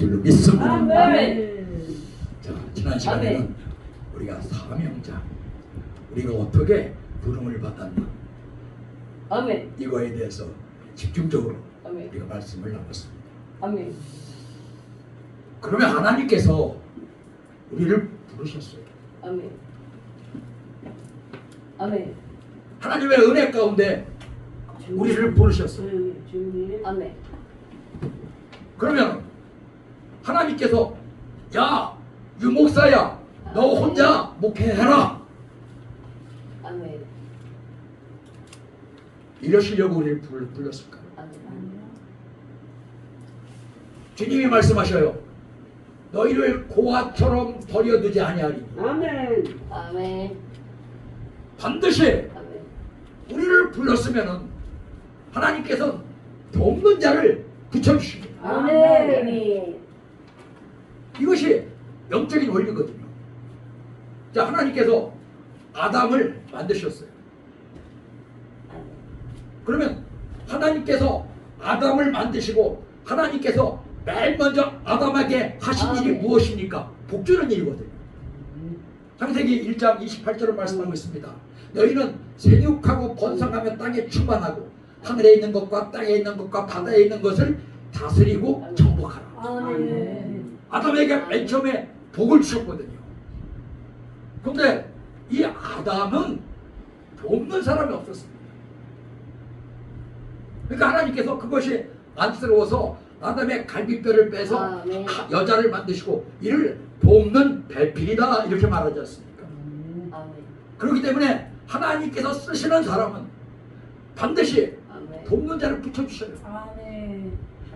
아멘. 자, 지난 시간에는 우리가 사명자, 우리가 어떻게 부름을 받았나 아멘. 이거에 대해서 집중적으로 아멘. 우리가 말씀을 나눴습니다. 아멘. 그러면 하나님께서 우리를 부르셨어요. 아멘. 아멘. 하나님의 은혜 가운데 우리를 부르셨어요. 아멘. 그러면 하나님께서 야, 유 목사야, 너 혼자 목회해라. 아멘. 이러시려고 우리를 불- 불렀을까요? 아멘. 주님이 말씀하셔요. 너희를 고아처럼 버려두지 아니하리니 아멘. 아멘. 반드시 아멘. 우리를 불렀으면은 하나님께서 돕는 자를 붙여주십니다. 아멘. 이것이 영적인 원리거든요. 자, 하나님께서 아담을 만드셨어요. 그러면 하나님께서 아담을 만드시고 하나님께서 맨 먼저 아담에게 하신 일이 아멘. 무엇입니까? 복주는 일이거든요. 창세기 1장 28절을 말씀하고 있습니다. 너희는 생육하고 번성하며 땅에 충만하고 하늘에 있는 것과 땅에 있는 것과 바다에 있는 것을 다스리고 정복하라. 아멘. 아담에게 맨 처음에 복을 주셨거든요. 근데 이 아담은 돕는 사람이 없었습니다. 그러니까 하나님께서 그것이 안쓰러워서 아담의 갈비뼈를 빼서 아멘. 하- 여자를 만드시고 이를 돕는 배필이다 이렇게 말하지 않습니까? 아멘. 그렇기 때문에 하나님께서 쓰시는 사람은 반드시 아멘. 돕는 자를 붙여주셔요. 아멘.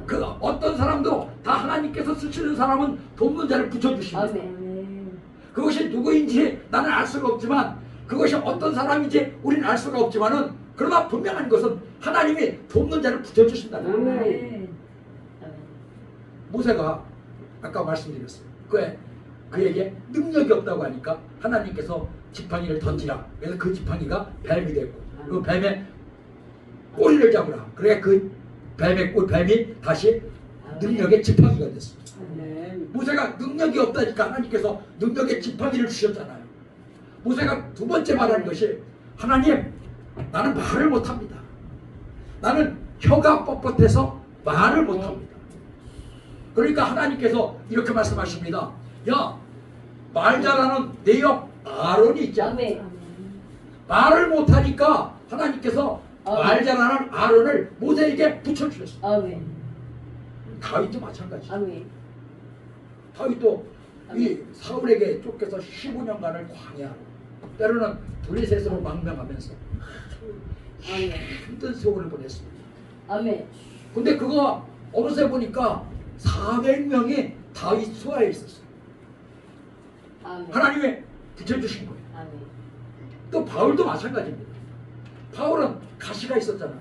그 어떤 사람도 다 하나님께서 쓰시는 사람은 돕는 자를 붙여주십니다. 아멘. 그것이 누구인지 나는 알 수가 없지만 그것이 어떤 사람인지 우리는 알 수가 없지만은 그러나 분명한 것은 하나님이 돕는 자를 붙여주신다는 거예요. 모세가 아까 말씀드렸어요. 그에 그에게 능력이 없다고 하니까 하나님께서 지팡이를 던지라. 그래서 그 지팡이가 뱀이 됐고 그 뱀의 꼬리를 잡으라. 그래 그 뱀의 꼬 뱀이 다시 능력의 지팡이가 됐습니다. 모세가 능력이 없다니까 하나님께서 능력의 지팡이를 주셨잖아요. 모세가 두 번째 말하는 것이 하나님 나는 말을 못합니다. 나는 혀가 뻣뻣해서 말을 못합니다. 그러니까 하나님께서 이렇게 말씀하십니다. 야, 말 잘하는 내옆 아론이 있지 않냐? 말을 못하니까 하나님께서 아멘. 말 잘하는 아론을 모세에게 붙여주셨어요. 아멘. 다윗도 마찬가지. 아멘. 다윗도 이 사울에게 쫓겨서 15년간을 광야로 때로는 둘리셋으로 망명하면서 아멘. 힘든 세월을 보냈습니다. 아멘. 근데 그거 어느새 보니까 400명이 다윗 수하에 있었어요. 아멘. 하나님이 붙여주신 거예요. 아멘. 또 바울도 마찬가지입니다. 바울은 가시가 있었잖아요.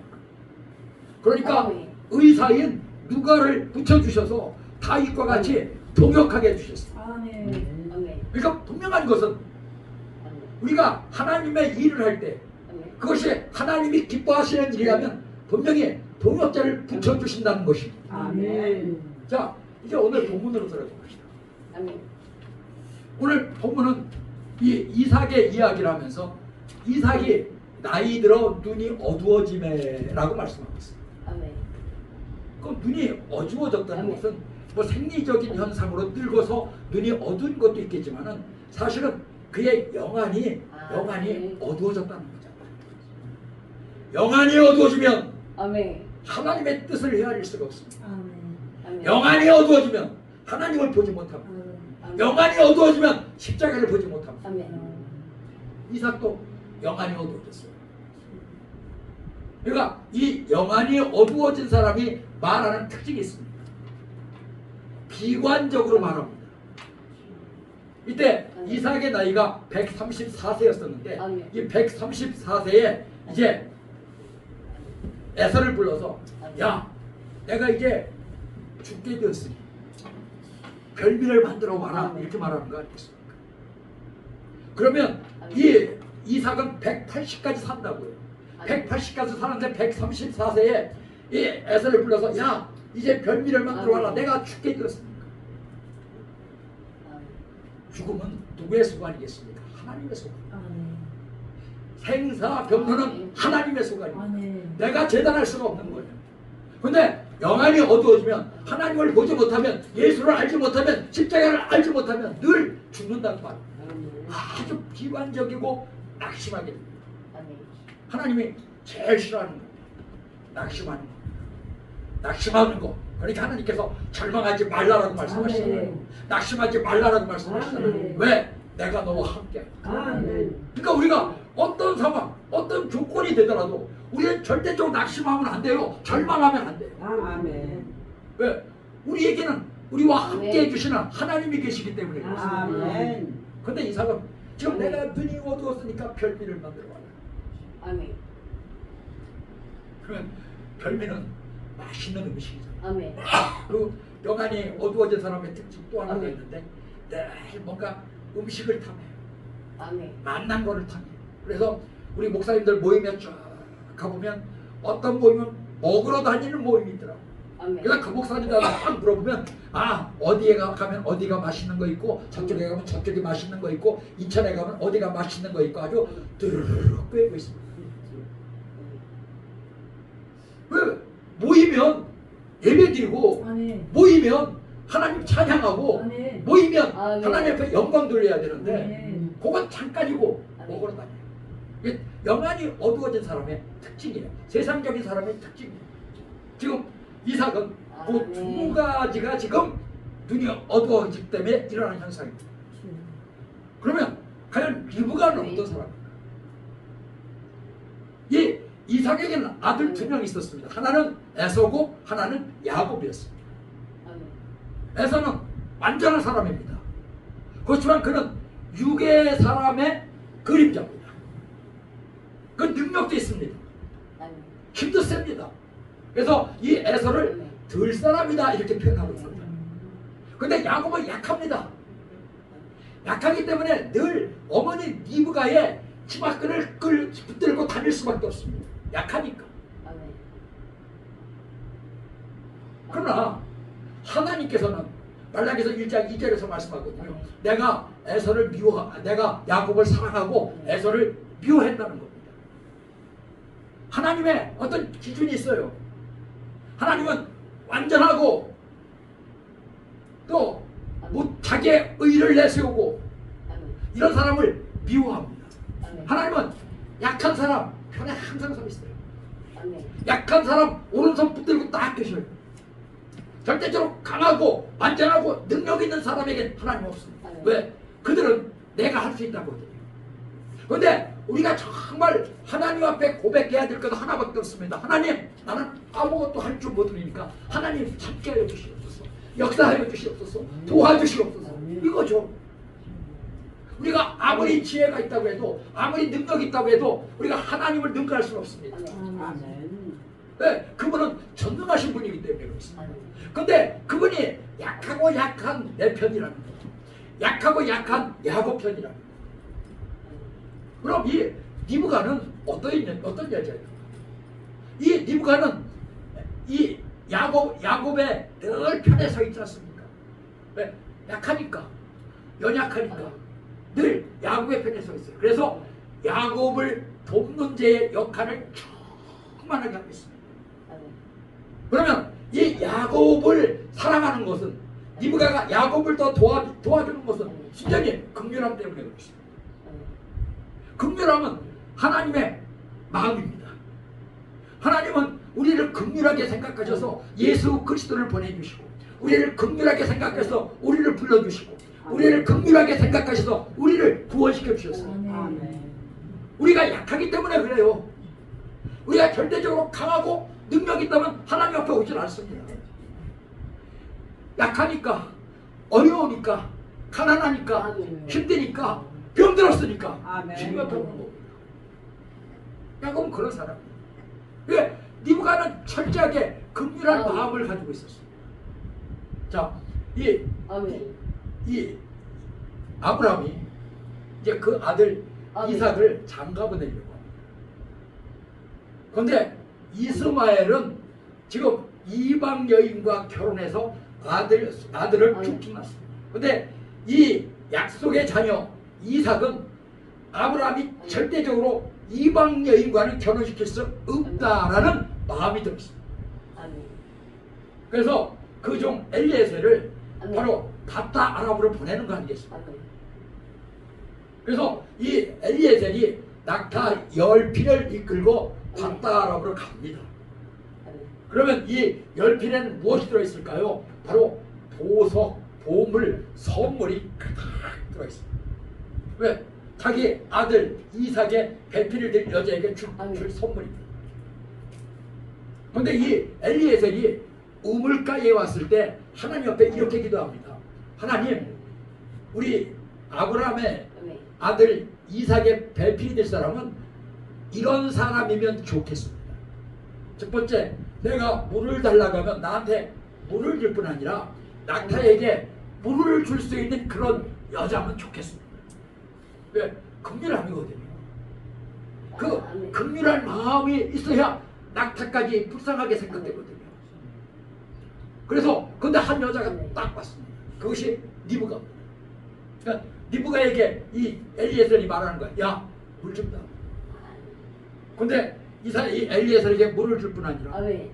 그러니까 아멘. 의사인 누가를 붙여주셔서 다윗과 같이 동역하게 해주셨어요. 아멘. 아멘. 그러니까 분명한 것은. 우리가 하나님의 일을 할 때. 그것이 하나님이 기뻐하시는 일이라면 분명히 동역자를 붙여주신다는 것입니다. 아멘. 자, 이제 오늘 본문으로 들어가 봅시다. 아멘. 오늘 본문은 이 이삭의 이야기를 하면서 이삭이 나이 들어 눈이 어두워지매라고 말씀하고 있습니다. 아멘. 그 눈이 어두워졌다는 아멘. 것은 뭐 생리적인 현상으로 늙어서 눈이 어두운 것도 있겠지만은 사실은 그의 영안이 아, 영안이 네. 어두워졌다는 거잖아요. 영안이 어두워지면 아멘. 하나님의 뜻을 헤아릴 수가 없습니다. 아멘. 영안이 어두워지면 하나님을 보지 못합니다. 아멘. 영안이 어두워지면 십자가를 보지. 아멘. 이삭도 영안이 어두워졌어요. 그러니까 이 영안이 어두워진 사람이 말하는 특징이 있습니다. 비관적으로 말합니다. 이때 이삭의 나이가 134세였었는데 아멘. 이 134세에 이제 에서를 불러서 야 내가 이제 죽게 되었으니 별비를 만들어 와라 이렇게 말하는 거 아니겠습니까? 그러면 이 이삭은 180까지 산다고요. 180까지 사는데 134세에 이 에서를 불러서 야 이제 별미를 만 들어 와라 내가 죽게 되었습니까? 죽음은 누구의 소관이겠습니까? 하나님의 소관. 아멘. 생사병론은 하나님의 소관입니다. 아멘. 내가 재단할 수가 없는 거예요. 근데 영안이 어두워지면 하나님을 보지 못하면 예수를 알지 못하면 십자가를 알지 못하면 늘 죽는다는 말. 아주 비관적이고 낙심하게 됩니다. 하나님이 제일 싫어하는 겁니다. 낙심하는 거. 낙심하는 거. 그러니까 하나님께서 절망하지 말라라고 말씀하시잖아요. 아멘. 낙심하지 말라라고 말씀하시잖아요. 아멘. 왜? 내가 너와 함께. 아멘. 그러니까 우리가 어떤 상황, 어떤 조건이 되더라도 우리는 절대적으로 낙심하면 안 돼요. 절망하면 안 돼요. 아멘. 왜? 우리에게는 우리와 함께 아멘. 해주시는 하나님이 계시기 때문에 그렇습니다. 아멘. 근데 이삭은 지금 아멘. 내가 눈이 어두웠으니까 별미를 만들어 와라. 아멘. 그러면 별미는 맛있는 음식이잖아. 아멘. 그리고 영안이 어두워진 사람의 특징 또 하나가 아멘. 있는데 늘 뭔가 음식을 탐해. 아멘. 만난 거를 탐해. 그래서 우리 목사님들 모임에 쭉 가보면 어떤 모임은 먹으러 다니는 모임이 있더라고. 아멘. 그래서 그 목사님들한테 딱 물어보면 아 어디에 가- 가면 어디가 맛있는 거 있고 저쪽에 가면 저쪽이 맛있는 거 있고 인천에 가면 어디가 맛있는 거 있고 아주 드르륵 빼고 있습니다. 왜 모이면 예배드리고 아멘. 모이면 하나님 찬양하고 아멘. 모이면 아멘. 하나님 앞에 영광 돌려야 되는데 아멘. 그건 잠깐이고. 먹으러 다녀요. 이게 영안이 어두워진 사람의 특징이에요. 세상적인 사람의 특징이에요. 지금 이삭은 그 아멘. 두 가지가 지금 눈이 어두워지기 때문에 일어나는 현상입니다. 그러면 과연 리브가는 어떤 사람입니까? 이 이삭에게는 아들 두 명 있었습니다. 하나는 에서고 하나는 야곱이었습니다. 에서는 완전한 사람입니다. 그렇지만 그는 육의 사람의 그림자입니다. 그 능력도 있습니다. 힘도 셉니다. 그래서 이 에서를 들 사람이다 이렇게 표현하고 있습니다. 근데 야곱은 약합니다. 약하기 때문에 늘 어머니 니브가의 치마끈을 끌 붙들고 다닐 수밖에 없습니다. 약하니까. 아멘. 그러나 하나님께서는 말라기서 1장 2절에서 말씀하거든요. 내가 에서를 미워, 내가 야곱을 사랑하고 에서를 미워했다는 겁니다. 하나님의 어떤 기준이 있어요. 하나님은 완전하고 또뭐 자기의 의를 내세우고 아멘. 이런 사람을 미워합니다. 아멘. 하나님은 약한 사람 편에 항상 서 있어요. 약한 사람 오른손 붙들고 딱 계셔요. 절대적으로 강하고 완전하고 능력 있는 사람에게 하나님 없습니다. 아멘. 왜? 그들은 내가 할 수 있다고 하거든요. 그런데 우리가 정말 하나님 앞에 고백해야 될 것은 하나밖에 없습니다. 하나님, 나는 아무것도 할 줄 모르니까 하나님 함께하여 주시옵소서. 역사하여 주시옵소서. 도와주시옵소서. 이거죠. 우리가 아무리 지혜가 있다고 해도 아무리 능력이 있다고 해도 우리가 하나님을 능가할 수는 없습니다. 네, 그분은 전능하신 분이기 때문에 그렇습니다. 근데 그분이 약하고 약한 내 편이라는 거예요. 약하고 약한 야곱 편이라는 거예요. 그럼 이 니브가는 어떤 여- 어떤 여자예요? 이 니브가는 이 야곱 야곱의 늘 편에 서 있지 않습니까? 왜? 약하니까 연약하니까 늘 야곱의 편에 서 있어요. 그래서 야곱을 돕는 자의 역할을 충만하게 하고 있습니다. 그러면 이 야곱을 사랑하는 것은 니브가가 야곱을 더 도와, 도와주는 것은 순전히 극렬함 때문에 그렇습니다. 극렬함은 하나님의 마음입니다. 하나님은 우리를 극렬하게 생각하셔서 예수 그리스도를 보내주시고 우리를 극렬하게 생각해서 우리를 불러주시고 우리를 극렬하게 생각하셔서 우리를 구원시켜 주셨어요. 우리가 약하기 때문에 그래요. 우리가 절대적으로 강하고 능력 있다면 하나님 앞에 오질 않습니다. 약하니까 어려우니까 가난하니까. 힘드니까 병들었으니까. 주님 앞에 오는 겁니다. 야곱은 그런 사람이에요. 왜? 니브가는 철저하게 긍휼한. 마음을 가지고 있었어요. 자, 이 아멘. 이 아브라함이 이제 그 아들 아멘. 이삭을 장가 보내려고. 그런데 이스마엘은 지금 이방 여인과 결혼해서 아들 아들을. 쭉쭉 낳습니다. 근데 이 약속의 자녀 이삭은 아브라함이 절대적으로 이방 여인과는 결혼시킬 수 없다라는 마음이. 아멘. 그래서 그 종 엘리에셀을. 바로 바타 아랍으로 보내는 거 아니겠습니까? 그래서 이 엘리에셀이 낙타 열 필을 이끌고 바타 아랍으로 갑니다. 그러면 이 열필에는 무엇이 들어있을까요? 바로 보석, 보물, 선물이 가득 들어있습니다. 왜? 자기 아들 이삭의 배필을 든 여자에게 줄, 줄 선물입니다. 그런데 이 엘리에셀이 우물가에 왔을 때 하나님 옆에 이렇게 기도합니다. 하나님, 우리 아브라함의 아멘. 아들 이삭의 배필이 될 사람은 이런 사람이면 좋겠습니다. 첫 번째, 내가 물을 달라고 하면 나한테 물을 줄 뿐 아니라 낙타에게 물을 줄 수 있는 그런 여자면 좋겠습니다. 왜? 긍휼함이거든요. 그 긍휼한 마음이 있어야 낙타까지 불쌍하게 생각되거든요. 그래서 근데 한 여자가 딱 왔습니다. 그것이 니브가입니다. 그러니까 니브가에게 이 엘리에셀이 말하는 거야. 야, 물 좀 다. 근데 이 사람 이 엘리에셀에게 물을 줄 뿐 아니라 아멘.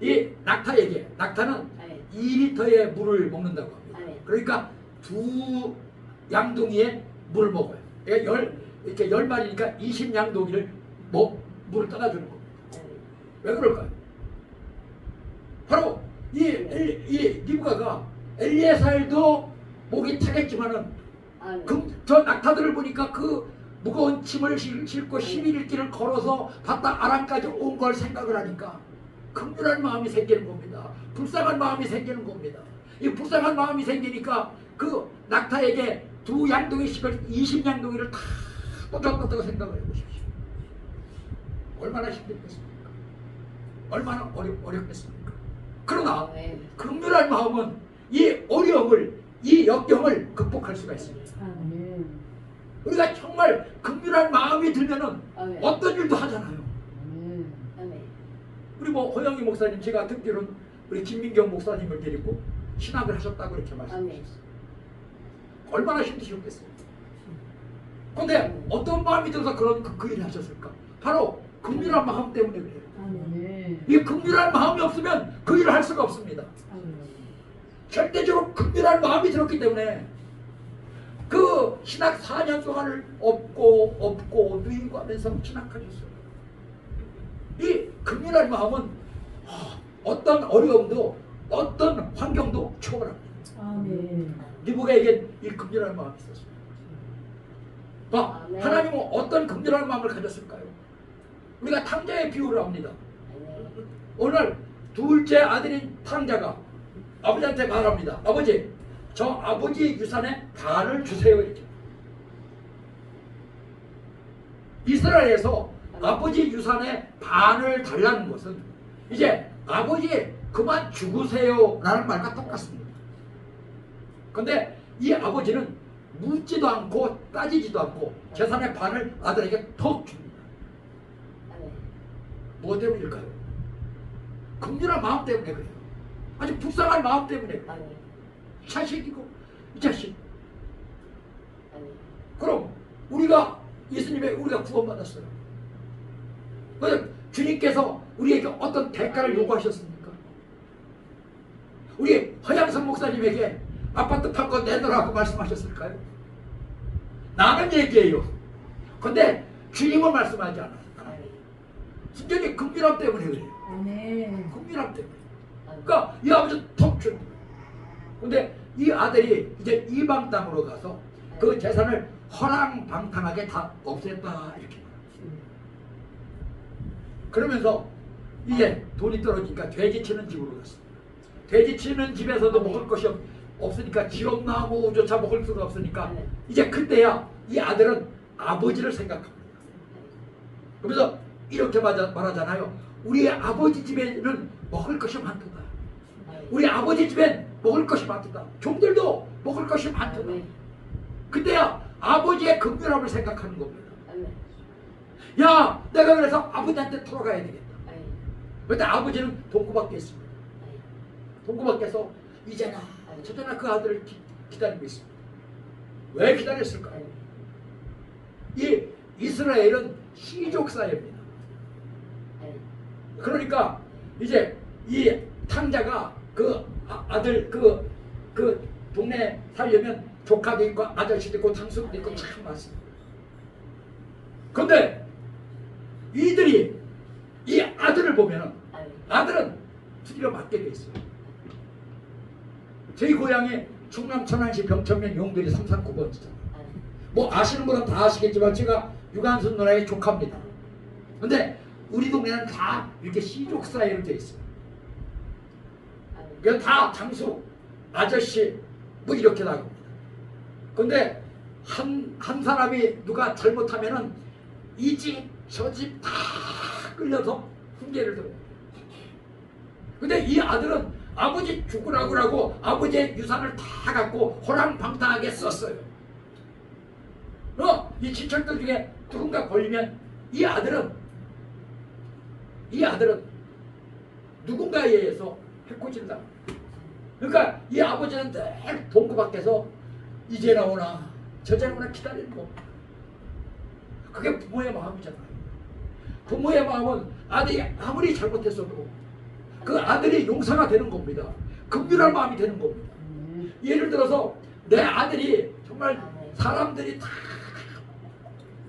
이 낙타에게 낙타는 아멘. 2리터의 물을 먹는다고 합니다. 아멘. 그러니까 두 양동이의 물을 먹어요. 그러니까 열 이렇게 열 마리니까 20 양동이를 뭐 물을 떠나주는 겁니다. 아멘. 왜 그럴까요? 바로 이, 엘, 이 니브가가 엘리에살도 목이 타겠지만은 아멘. 그, 저 낙타들을 보니까 그 무거운 짐을 실- 싣고 11일길을 걸어서 바다 아람까지 온 걸 생각을 하니까 긍휼한 마음이 생기는 겁니다. 불쌍한 마음이 생기는 겁니다. 이 불쌍한 마음이 생기니까 그 낙타에게 두 양동이씩을 20양동이를 다 떠줬다고 생각을 해보십시오. 얼마나 힘들겠습니까? 얼마나 어렵, 어렵겠습니까? 그러나 아멘. 긍휼한 마음은 이 어려움을 이 역경을 극복할 수가 있습니다. 아멘. 우리가 정말 긍휼한 마음이 들면은 아멘. 어떤 일도 하잖아요. 아멘. 아멘. 우리 뭐 허영희 목사님 제가 듣기로는 우리 김민경 목사님을 데리고 신학을 하셨다고 그렇게 아멘. 말씀하셨어요. 얼마나 힘드셨겠어요. 근데 어떤 마음이 들어서 그런 그, 그 일을 하셨을까? 바로 긍휼한 마음 때문에 그래요. 아멘. 이 긍휼한 마음이 없으면 그 일을 할 수가 없습니다. 아멘. 절대적으로 극렬한 마음이 들었기 때문에 그 신학 4년 동안을 업고 업고 누이고 하면서 신학하셨어요. 이 극렬한 마음은 아, 어떤 어려움도 어떤 환경도 초월합니다. 아멘. 리브가에게 이 극렬한 마음이 있었습니다. 봐, 아멘. 하나님은 어떤 극렬한 마음을 가졌을까요? 우리가 탕자의 비유를 합니다. 아멘. 오늘 둘째 아들인 탕자가 아버지한테 말합니다. 아버지, 저 아버지 유산의 반을 주세요. 이렇게. 이스라엘에서 아버지 유산의 반을 달라는 것은 이제 아버지 그만 죽으세요 라는 말과 똑같습니다. 근데 이 아버지는 묻지도 않고 따지지도 않고 재산의 반을 아들에게 턱 줍니다. 아멘. 무엇 때문일까요? 긍휼한 마음 때문에 그래요. 아주 불쌍한 마음 때문에. 이 자식이고 이 자식. 아멘. 그럼 우리가 예수님의 우리가 구원받았어요. 그래서 주님께서 우리에게 어떤 대가를 요구하셨습니까? 우리 허양선 목사님에게 아파트 판거 내놓으라고 말씀하셨을까요? 나는 얘기해요. 근데 주님은 말씀하지 않아요. 순전히 긍휼함 때문에 그래요. 아멘. 긍휼함 때문에. 그러니까 이 아버지 거예요. 근데 이 아들이 이제 이방 땅으로 가서 그 재산을 허랑방탕하게 다 없앴다 이렇게 말해요. 그러면서 이제 돈이 떨어지니까 돼지 치는 집으로 갔습니다. 돼지 치는 집에서도 먹을 것이 없, 없으니까 지옥나무조차 먹을 수가 없으니까 이제 그때야 이 아들은 아버지를 생각합니다. 그래서 이렇게 말하- 말하잖아요. 우리 아버지 집에는 먹을 것이 많도다. 우리 아버지 집엔 먹을 것이 많도다. 종들도 먹을 것이 많도다. 그때야 아버지의 긍휼함을 생각하는 겁니다. 야, 내가 그래서 아버지한테 돌아가야 되겠다. 그때 아버지는 동구밖에 있습니다. 동구밖에서 이제나 저제나 그 아들을 기, 기다리고 있습니다. 왜 기다렸을까요? 이 이스라엘은 시족 사회입니다. 그러니까 이제 이 탕자가 그 아- 아들 그, 그 동네 살려면 조카도 있고 아저씨도 있고 탕수도 있고 참 많습니다. 근데 이들이 이 아들을 보면은 아들은 투기가 맞게 돼 있어요. 저희 고향에 충남 천안시 병천면 용들이 339번지잖아요. 뭐 아시는 분은 다 아시겠지만 제가 유관순 누나의 조카입니다. 근데 우리 동네는 다 이렇게 시족 사이로 돼 있어요. 그냥 다 장수, 아저씨 뭐 이렇게 나갑니다. 근데 한, 한 사람이 누가 잘못하면은 이 집, 저 집 다 끌려서 훈계를 들어요. 근데 이 아들은 아버지 죽으라고 라고 아버지의 유산을 다 갖고 호랑방탕하게 썼어요. 어, 이 친척들 중에 누군가 걸리면 이 아들은 이 아들은 누군가에 의해서 해코진다. 그러니까 이 아버지는 늘 동구 밖에서 이제 나오나 저제 나오나 기다리는 거. 그게 부모의 마음이잖아요. 부모의 마음은 아들이 아무리 잘못했어도 그 아들이 용서가 되는 겁니다. 긍휼할 마음이 되는 겁니다. 아멘. 예를 들어서 내 아들이 정말 사람들이 다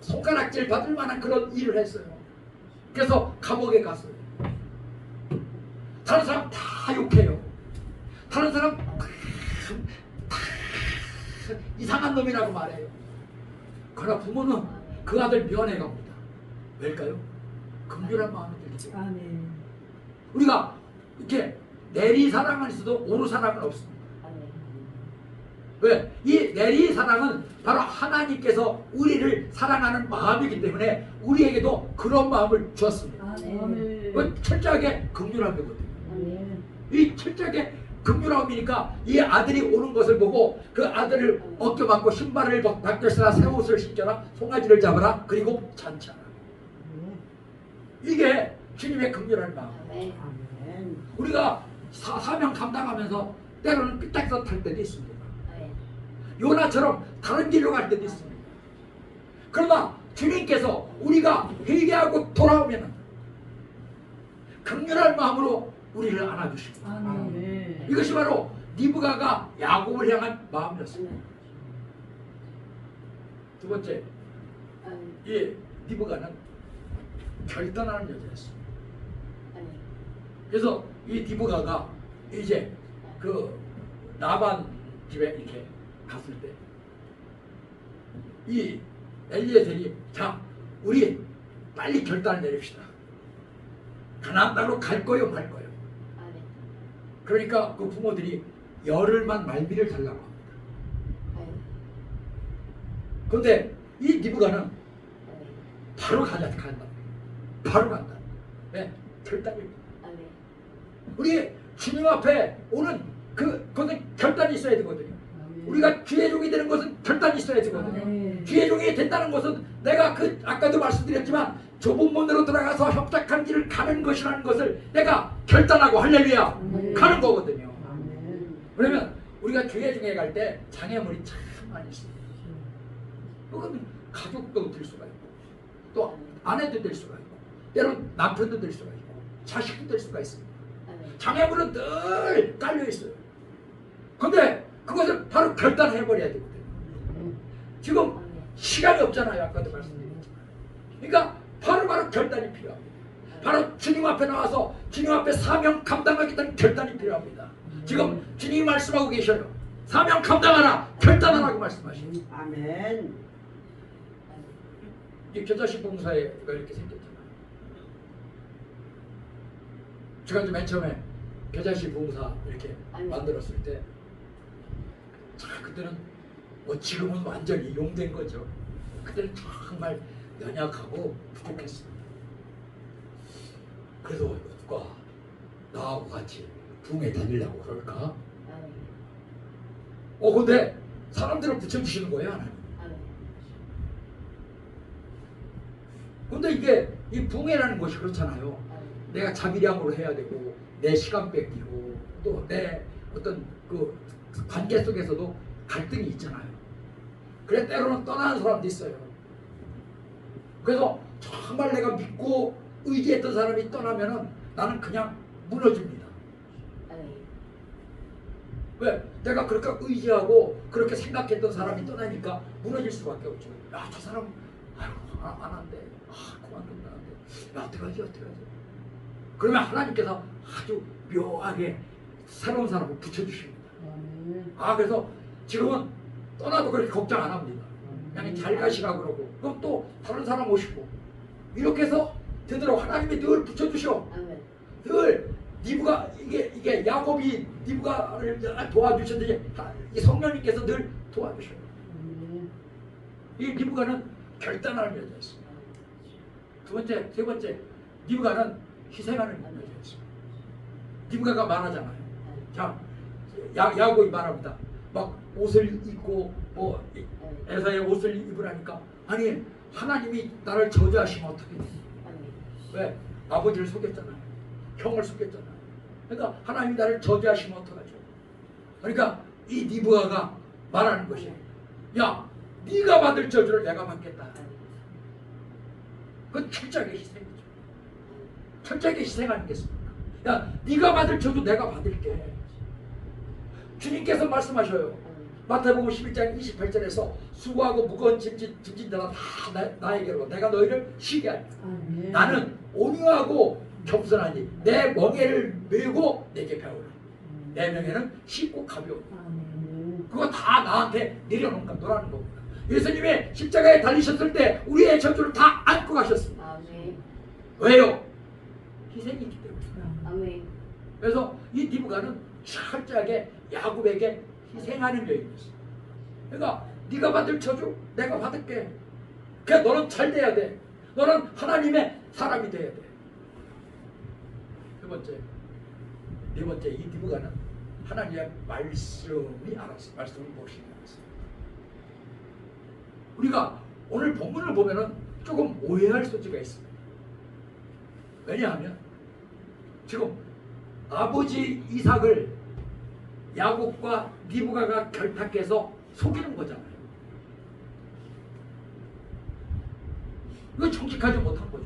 손가락질 받을 만한 그런 일을 했어요. 그래서 감옥에 갔어요. 다른 사람 다 욕해요. 다른 사람 다, 다 이상한 놈이라고 말해요. 그러나 부모는 그 아들 면회 갑니다. 왜일까요? 긍휼한 마음이 들기 때문에. 아멘. 우리가 이렇게 내리 사랑은 있어도 오르 사랑은 없습니다. 왜? 이 내리 사랑은 바로 하나님께서 우리를 사랑하는 마음이기 때문에 우리에게도 그런 마음을 주었습니다. 아멘. 그 철저하게 긍휼함이거든요. 아멘. 이 철저하게 긍휼함이니까 이 아들이 오는 것을 보고 그 아들을 어깨받고 신발을 벗- 벗겼으나 새 옷을 신겨라 송아지를 잡아라 그리고 잔치하라. 이게 주님의 긍휼한 마음. 아멘. 우리가 사, 사명 감당하면서 때로는 삐딱선 탈 때도 있습니다. 요나처럼 다른 길로 갈 때도 있습니다. 그러나 주님께서 우리가 회개하고 돌아오면 강렬한 마음으로 우리를 안아주십니다. 아멘. 이것이 바로 니브가가 야곱을 향한 마음이었습니다. 두 번째, 이 니브가는 결단하는 여자였습니다. 그래서 이 디브가가 이제 그 나반 집에 이렇게 갔을 때 이 엘리에셀이 자 우리 빨리 결단을 내립시다. 가나안 땅으로 갈 거요 말 거요. 그러니까 그 부모들이 열흘만 말미를 달라고 합니다. 그런데 이 니브가는 바로 가자 간다. 바로 간다. 네, 결단입니다. 우리 주님 앞에 오는 그 그것은 결단이 있어야 되거든요. 우리가 주의 종이 되는 것은 결단이 있어야 되거든요. 아멘. 주의 종이 된다는 것은 내가 그 아까도 말씀드렸지만 좁은 문으로 들어가서 협착한 길을 가는 것이라는 것을 내가 결단하고 할렐루야 아멘. 가는 거거든요. 아멘. 그러면 우리가 주의 종에 갈 때 장애물이 참 많이 있습니다. 그건 가족도 될 수가 있고 또 아내도 될 수가 있고 때론 남편도 될 수가 있고 자식도 될 수가 있습니다. 장애물은 늘 깔려 있어요. 근데 그것을 바로 결단해 버려야 되거든요. 지금 시간이 없잖아요. 아까도 말씀드렸지만. 그러니까 바로 바로 결단이 필요합니다. 바로 주님 앞에 나와서 주님 앞에 사명 감당하겠다는 결단이 필요합니다. 지금 주님이 말씀하고 계셔요. 사명 감당하라. 결단하라고 말씀하십니다. 아멘. 이 겨자씨 봉사회가 이렇게 생겼잖아요. 제가 이제 맨 처음에 겨자씨 봉사 이렇게 아니. 만들었을 때, 자 그때는 뭐 지금은 완전히 용된 거죠. 그때는 정말 연약하고 부족했습니다. 그래도 누가 나하고 같이 붕에 다니려고 그럴까? 어 근데 사람들을 붙여주시는 거예요 하나님. 근데 이게 이 붕해라는 것이 그렇잖아요. 내가 자비량으로 해야 되고 내 시간 뺏기고 또 내 어떤 그 관계 속에서도 갈등이 있잖아요. 그래 때로는 떠나는 사람도 있어요. 그래서 정말 내가 믿고 의지했던 사람이 떠나면은 나는 그냥 무너집니다. 아멘. 왜? 내가 그렇게 의지하고 그렇게 생각했던 사람이 떠나니까 무너질 수밖에 없죠. 야, 저 사람 아이고 안, 안 한대. 아, 그만둔다. 안 돼. 야, 어떡하지? 어떡하지? 그러면 하나님께서 아주 묘하게 새로운 사람을 붙여주십니다. 아멘. 아, 그래서 지금은 떠나도 그렇게 걱정 안 합니다. 그냥 잘 가시라 그러고 그럼 또 다른 사람 오시고 이렇게 해서 되도록 하나님이 늘 붙여주셔. 늘 니브가 이게 이게 야곱이 니브가를 도와주셨는데 하- 이 성령님께서 늘 도와주셔요. 아멘. 이 니브가는 결단하는 여자였어요. 두 번째, 세 번째, 니브가는 희생하는 여자였어요. 니브가가 말하잖아요. 자, 야, 야곱이 말합니다. 막 옷을 입고 뭐. 에서의 옷을 입으라니까 아니 하나님이 나를 저주하시면 어떻게 돼? 왜? 아버지를 속였잖아요. 형을 속였잖아요. 그러니까 하나님이 나를 저주하시면 어떡하죠? 그러니까 이 니브아가 말하는 것이 야 네가 받을 저주를 내가 받겠다. 그건 철저하게 희생이죠. 철저하게 희생 아니겠습니까? 야 네가 받을 저주 내가 받을게. 주님께서 말씀하셔요. 마태복음 11장 28절에서 수고하고 무거운 짐진 짐진 자라 다 나, 나에게로 내가 너희를 쉬게 하리라. 아멘. 나는 온유하고 겸손하니 내 멍에를 메고 내게 배우라. 내 명예는 쉽고 가벼워. 아멘. 그거 다 나한테 내려놓는 거라는 겁니다. 예수님이 십자가에 달리셨을 때 우리의 저주를 다 안고 가셨습니다. 아멘. 왜요? 희생이 있기 때문에. 아멘. 그래서 이 니브가는 철저하게 야곱에게 희생하는 여인이었어. 그러니까 네가 받을 저주 내가 받을게. 그냥 너는 잘 돼야 돼. 너는 하나님의 사람이 돼야 돼. 세 번째, 네 번째 이 니브가는 하나님의 말씀이 알았어. 말씀을 무엇인지 알았어. 우리가 오늘 본문을 보면은 조금 오해할 소지가 있습니다. 왜냐하면 지금 아버지 이삭을 야곱과 니브가가 결탁해서 속이는 거잖아요. 이거 정직하지 못한 거죠.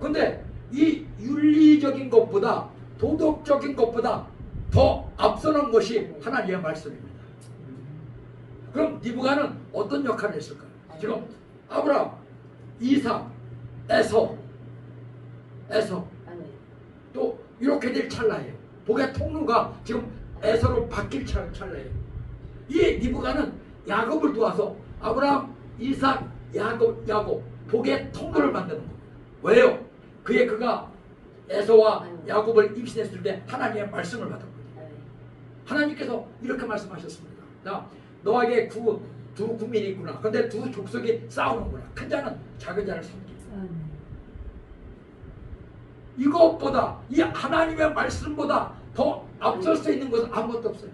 근데 이 윤리적인 것보다 도덕적인 것보다 더 앞서는 것이 하나님의 말씀입니다. 그럼 니브가는 어떤 역할을 했을까요? 지금 아브라함, 이삭, 에서, 에서. 또 이렇게 될 찰나예요. 복의 통로가 지금 에서로 바뀔 찰- 찰나예요. 이 니브가는 야곱을 도와서 아브라함, 이삭, 야곱, 야곱 복의 통로를 만드는 겁니다. 왜요? 그의 그가 에서와 야곱을 임신했을 때 하나님의 말씀을 받은 거예요. 하나님께서 이렇게 말씀하셨습니다. 자, 너에게 구, 두 국민이 있구나. 근데 두 족속이 싸우는구나. 큰 자는 작은 자를 섬기고. 이것보다 이 하나님의 말씀보다 더 앞설 수 있는 것은 아무것도 없어요.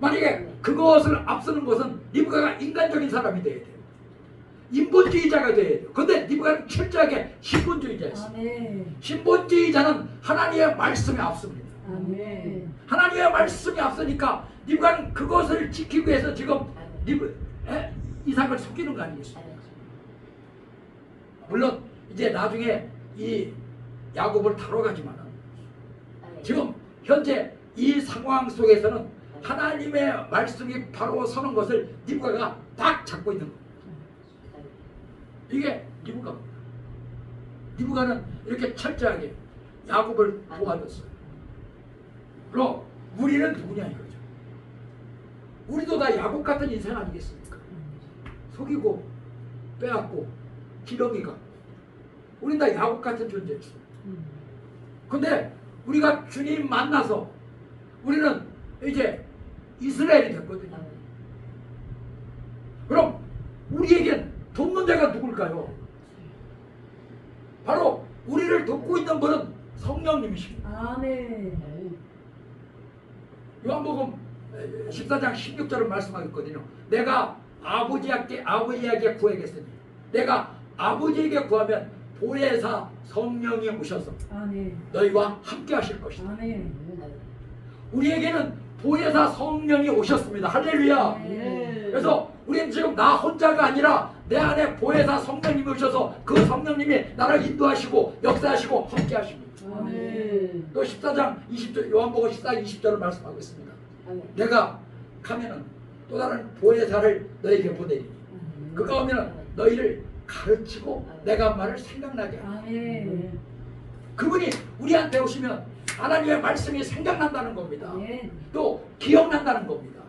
만약에 그것을 앞서는 것은 니브가가 인간적인 사람이 돼야 돼요. 인본주의자가 돼야 돼요. 근데 니브가는 철저하게 신본주의자였어요. 신본주의자는 하나님의 말씀에 앞섭니다. 아멘. 하나님의 말씀이 앞서니까 니브가는 그것을 지키기 위해서 지금. 니브 에? 이삭을 속이는 거 아니겠어요? 아멘. 물론 이제 나중에 이 야곱을 다뤄가지만은 아멘. 지금 현재 이 상황 속에서는 하나님의 말씀이 바로 서는 것을 니브가가 딱 잡고 있는 거예요. 아멘. 이게 니브가입니다. 니브가는 이렇게 철저하게 야곱을 도와줬어요. 그럼 우리는 누구냐 이거죠. 우리도 다 야곱 같은 인생 아니겠습니까? 속이고 빼앗고 기러기 같고 우린 다 야곱 같은 존재죠. 근데 우리가 주님 만나서 우리는 이제 이스라엘이 됐거든요. 아멘. 그럼 우리에겐 돕는 자가 누굴까요? 바로 우리를 돕고 있는 분은 성령님이십니다. 아멘. 요한복음 14장 16절을 말씀하겠거든요. 내가 아버지에게 아버지에게 구하겠으니 내가 아버지에게 구하면 보혜사 성령이 오셔서 아멘. 너희와 함께 하실 것이다. 아멘. 아멘. 우리에게는 보혜사 성령이 오셨습니다. 할렐루야. 네. 그래서 우리는 지금 나 혼자가 아니라 내 안에 보혜사 성령님이 오셔서 그 성령님이 나를 인도하시고 역사하시고 함께 하십니다. 아멘. 또 14장 20절 요한복음 14장 20절을 말씀하고 있습니다. 아멘. 내가 가면은 또 다른 보혜사를 너에게 보내리니 그가 오면은 너희를 가르치고 내가 한 말을 생각나게 하라. 아멘. 그분이 우리한테 오시면 하나님의 말씀이 생각난다는 겁니다. 아멘. 또 기억난다는 겁니다.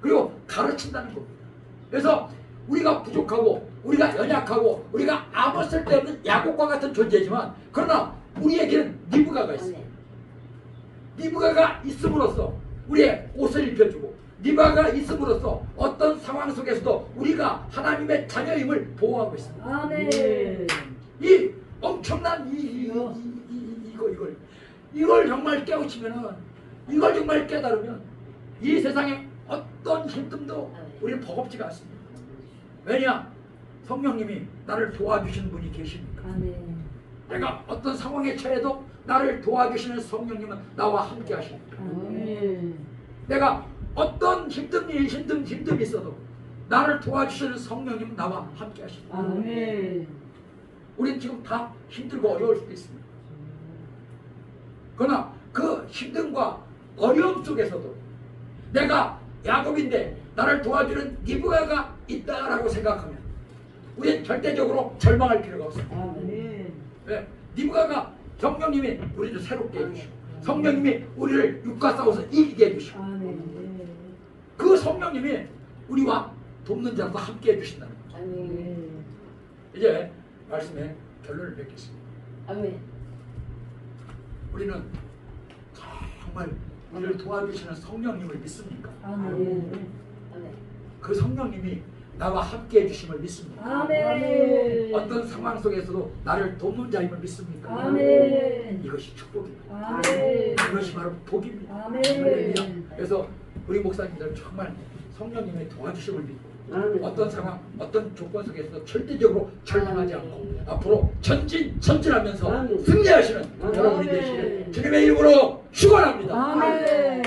그리고 가르친다는 겁니다. 그래서 우리가 부족하고 우리가 연약하고 우리가 아무 쓸데없는 야곱과 같은 존재지만 그러나 우리에게는 니브가가 있어요. 아멘. 니브가가 있음으로써 우리의 옷을 입혀주고 니브가가 있음으로써 어떤 상황 속에서도 우리가 하나님의 자녀임을 보호하고 있습니다. 아멘. 이 엄청난 이, 이, 이, 이, 이, 이거 이걸 이걸 정말 깨우치면은 이걸 정말 깨달으면 이 세상에 어떤 힘듦도 우리는 버겁지가 않습니다. 왜냐? 성령님이 나를 도와주시는 분이 계십니까? 아멘. 내가 어떤 상황에 처해도 나를 도와주시는 성령님은 나와 함께 하십니다. 아멘. 내가 어떤 힘든 일, 힘든 힘듦이 있어도 나를 도와주시는 성령님은 나와 함께 하십니다. 아멘. 우리는 지금 다 힘들고 어려울 수도 있습니다. 그러나 그 힘듦과 어려움 속에서도 내가 야곱인데 나를 도와주는 니브가가 있다라고 생각하면 우리는 절대적으로 절망할 필요가 없습니다. 아멘. 왜? 니브가가 성령님이 우리를 새롭게 해주시고 성령님이 우리를 육과 싸워서 이기게 해주시고 아멘. 그 성령님이 우리와 돕는 자로서 함께 해주신다는 거죠. 아멘. 이제 말씀의 결론을 맺겠습니다. 아멘. 우리는 정말 우리를 도와주시는 성령님을 믿습니까? 아멘. 아멘. 그 성령님이 나와 함께 해주심을 믿습니까? 아멘. 어떤 상황 속에서도 나를 돕는 자임을 믿습니까? 아멘. 이것이 축복입니다. 아멘. 이것이 바로 복입니다. 아멘. 할렐루야. 그래서 우리 목사님들 정말 성령님의 도와주심을 믿고 어떤 상황, 어떤 조건 속에서도 절대적으로 절망하지 않고 앞으로 전진, 전진하면서 승리하시는 여러분이 되시길 주님의 이름으로 축원합니다. 아멘.